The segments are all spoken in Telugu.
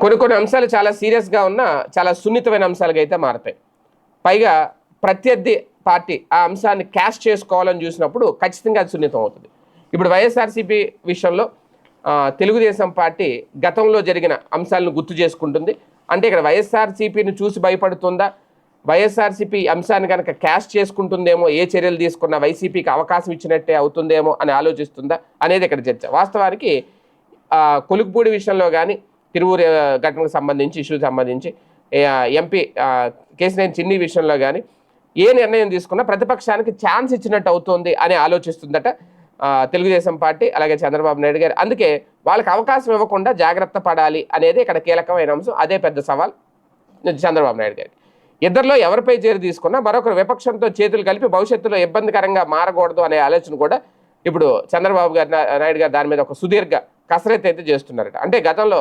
కొన్ని కొన్ని అంశాలు చాలా సీరియస్గా ఉన్న చాలా సున్నితమైన అంశాలుగా అయితే మారతాయి. పైగా ప్రత్యర్థి పార్టీ ఆ అంశాన్ని క్యాష్ చేసుకోవాలని చూసినప్పుడు ఖచ్చితంగా అది సున్నితం అవుతుంది. ఇప్పుడు వైఎస్ఆర్సీపీ విషయంలో తెలుగుదేశం పార్టీ గతంలో జరిగిన అంశాలను గుర్తు చేసుకుంటుంది. అంటే ఇక్కడ వైఎస్ఆర్సీపీని చూసి భయపడుతుందా? వైఎస్ఆర్సీపీ అంశాన్ని కనుక క్యాష్ చేసుకుంటుందేమో ఏ చర్యలు తీసుకున్నా వైసీపీకి అవకాశం ఇచ్చినట్టే అవుతుందేమో అని ఆలోచిస్తుందా అనేది ఇక్కడ చర్చ. వాస్తవానికి ఆ, విషయంలో కానీ తిరువూరు ఘటనకు సంబంధించి ఇష్యూకి సంబంధించి ఎంపీ కేసీనేని చిన్ని విషయంలో కానీ ఏ నిర్ణయం తీసుకున్నా ప్రతిపక్షానికి ఛాన్స్ ఇచ్చినట్టు అవుతుంది అని ఆలోచిస్తుందట తెలుగుదేశం పార్టీ అలాగే చంద్రబాబు నాయుడు గారు. అందుకే వాళ్ళకి అవకాశం ఇవ్వకుండా జాగ్రత్త పడాలి అనేది ఇక్కడ కీలకమైన అంశం. అదే పెద్ద సవాల్ చంద్రబాబు నాయుడు గారికి. ఇద్దరిలో ఎవరిపై చేరు తీసుకున్నా మరొకరు విపక్షంతో చేతులు కలిపి భవిష్యత్తులో ఇబ్బందికరంగా మారకూడదు అనే ఆలోచన కూడా ఇప్పుడు చంద్రబాబు గారి నాయుడు గారు దాని మీద ఒక సుదీర్ఘ కసరత్తు అయితే చేస్తున్నారట. అంటే గతంలో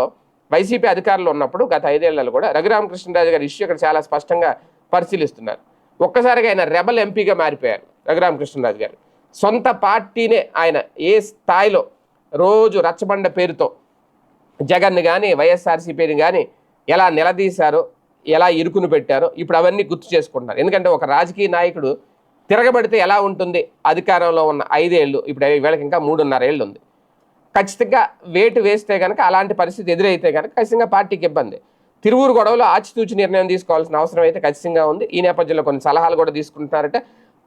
వైసీపీ అధికారులు ఉన్నప్పుడు గత ఐదేళ్ళలో కూడా రఘురామకృష్ణరాజు గారి ఇష్యూ ఇక్కడ చాలా స్పష్టంగా పరిశీలిస్తున్నారు. ఒక్కసారిగా ఆయన రెబల్ ఎంపీగా మారిపోయారు రఘురామకృష్ణరాజు గారు. సొంత పార్టీనే ఆయన ఏ స్థాయిలో రోజు రచ్చబండ పేరుతో జగన్ కానీ వైఎస్ఆర్సీపీని కానీ ఎలా నిలదీశారో ఎలా ఇరుకును పెట్టారో ఇప్పుడు అవన్నీ గుర్తు చేసుకుంటున్నారు. ఎందుకంటే ఒక రాజకీయ నాయకుడు తిరగబడితే ఎలా ఉంటుంది? అధికారంలో ఉన్న ఐదేళ్ళు ఇప్పుడు వీళ్ళకి ఇంకా మూడున్నర ఏళ్ళు ఉంది. ఖచ్చితంగా వేటు వేస్తే కనుక అలాంటి పరిస్థితి ఎదురైతే కనుక ఖచ్చితంగా పార్టీకి ఇబ్బంది. తిరువురు గొడవలో ఆచితూచి నిర్ణయం తీసుకోవాల్సిన అవసరం అయితే ఖచ్చితంగా ఉంది. ఈ నేపథ్యంలో కొన్ని సలహాలు కూడా తీసుకుంటున్నారంటే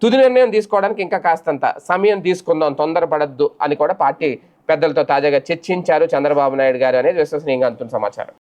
తుది నిర్ణయం తీసుకోవడానికి ఇంకా కాస్తంత సమయం తీసుకుందాం తొందరపడద్దు అని కూడా పార్టీ పెద్దలతో తాజాగా చర్చించారు చంద్రబాబు నాయుడు గారు అనేది విశ్వసనీయంగా అంటున్న సమాచారం.